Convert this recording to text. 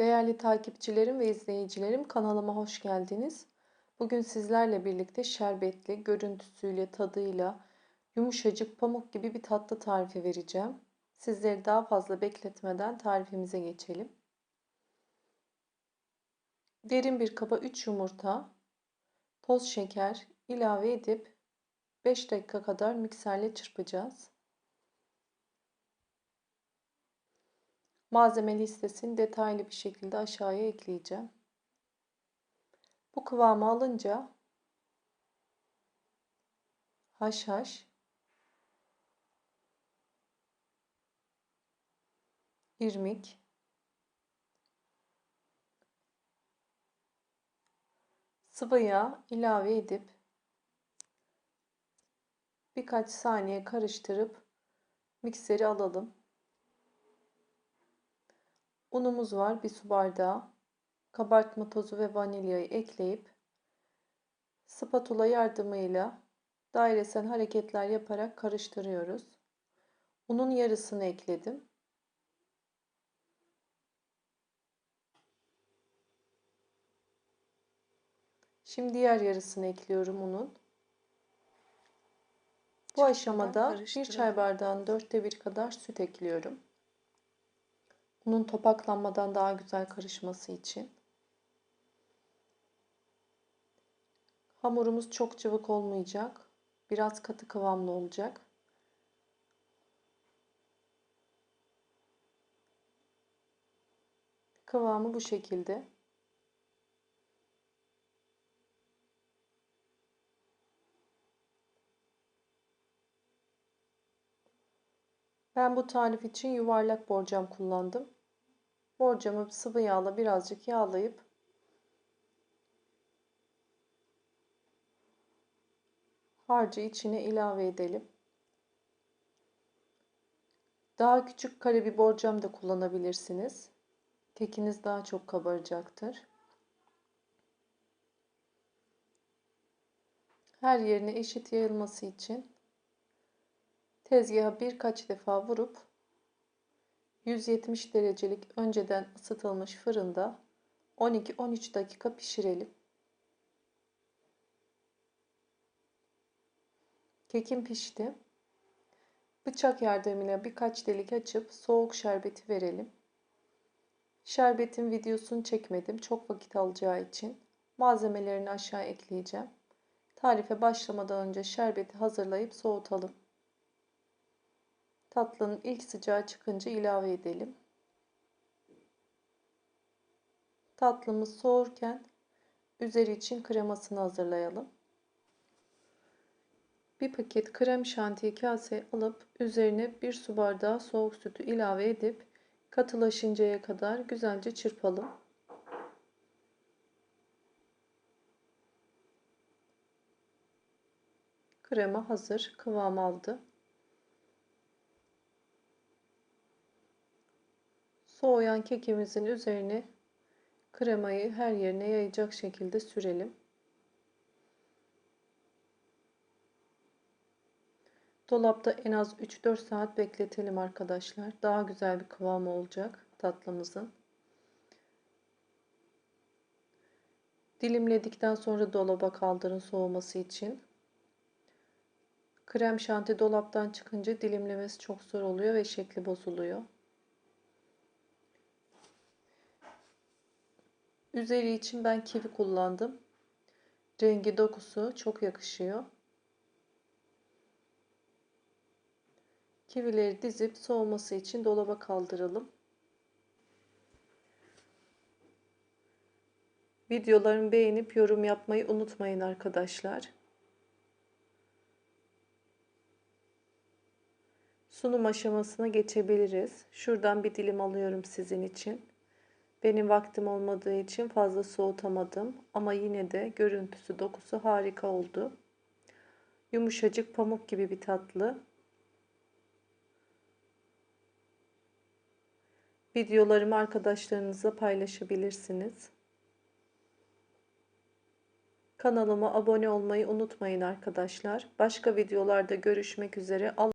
Değerli takipçilerim ve izleyicilerim kanalıma hoş geldiniz. Bugün sizlerle birlikte şerbetli, görüntüsüyle, tadıyla, yumuşacık pamuk gibi bir tatlı tarifi vereceğim. Sizleri daha fazla bekletmeden tarifimize geçelim. Derin bir kaba 3 yumurta, toz şeker ilave edip 5 dakika kadar mikserle çırpacağız. Malzeme listesini detaylı bir şekilde aşağıya ekleyeceğim. Bu kıvamı alınca haşhaş irmik sıvı yağ ilave edip birkaç saniye karıştırıp mikseri alalım. Unumuz var bir su bardağı. Kabartma tozu ve vanilyayı ekleyip spatula yardımıyla dairesel hareketler yaparak karıştırıyoruz. Unun yarısını ekledim. Şimdi diğer yarısını ekliyorum unun. Bu aşamada bir çay bardağının dörtte bir kadar süt ekliyorum. Unun topaklanmadan daha güzel karışması için. Hamurumuz çok cıvık olmayacak. Biraz katı kıvamlı olacak. Kıvamı bu şekilde. Ben bu tarif için yuvarlak borcam kullandım. Borcamı sıvı yağla birazcık yağlayıp harcı içine ilave edelim. Daha küçük kare bir borcam da kullanabilirsiniz. Kekiniz daha çok kabaracaktır. Her yerine eşit yayılması için Tezgaha birkaç defa vurup 170 derecelik önceden ısıtılmış fırında 12-13 dakika pişirelim. Kekim pişti. Bıçak yardımıyla birkaç delik açıp soğuk şerbeti verelim. Şerbetin videosunu çekmedim çok vakit alacağı için. Malzemelerini aşağı ekleyeceğim. Tarife başlamadan önce şerbeti hazırlayıp soğutalım. Tatlının ilk sıcağı çıkınca ilave edelim. Tatlımız soğurken üzeri için kremasını hazırlayalım. Bir paket krem şantiyi kase alıp üzerine bir su bardağı soğuk sütü ilave edip katılaşıncaya kadar güzelce çırpalım. Krema hazır, kıvam aldı. Soğuyan kekimizin üzerine kremayı her yerine yayacak şekilde sürelim. Dolapta en az 3-4 saat bekletelim arkadaşlar. Daha güzel bir kıvamı olacak tatlımızın. Dilimledikten sonra dolaba kaldırın soğuması için. Krem şanti dolaptan çıkınca dilimlemesi çok zor oluyor ve şekli bozuluyor. Üzeri için ben kivi kullandım. Rengi dokusu çok yakışıyor. Kivileri dizip soğuması için dolaba kaldıralım. Videolarımı beğenip yorum yapmayı unutmayın arkadaşlar. Sunum aşamasına geçebiliriz. Şuradan bir dilim alıyorum sizin için. Benim vaktim olmadığı için fazla soğutamadım ama yine de görüntüsü dokusu harika oldu. Yumuşacık pamuk gibi bir tatlı. Videolarımı arkadaşlarınızla paylaşabilirsiniz. Kanalıma abone olmayı unutmayın arkadaşlar. Başka videolarda görüşmek üzere.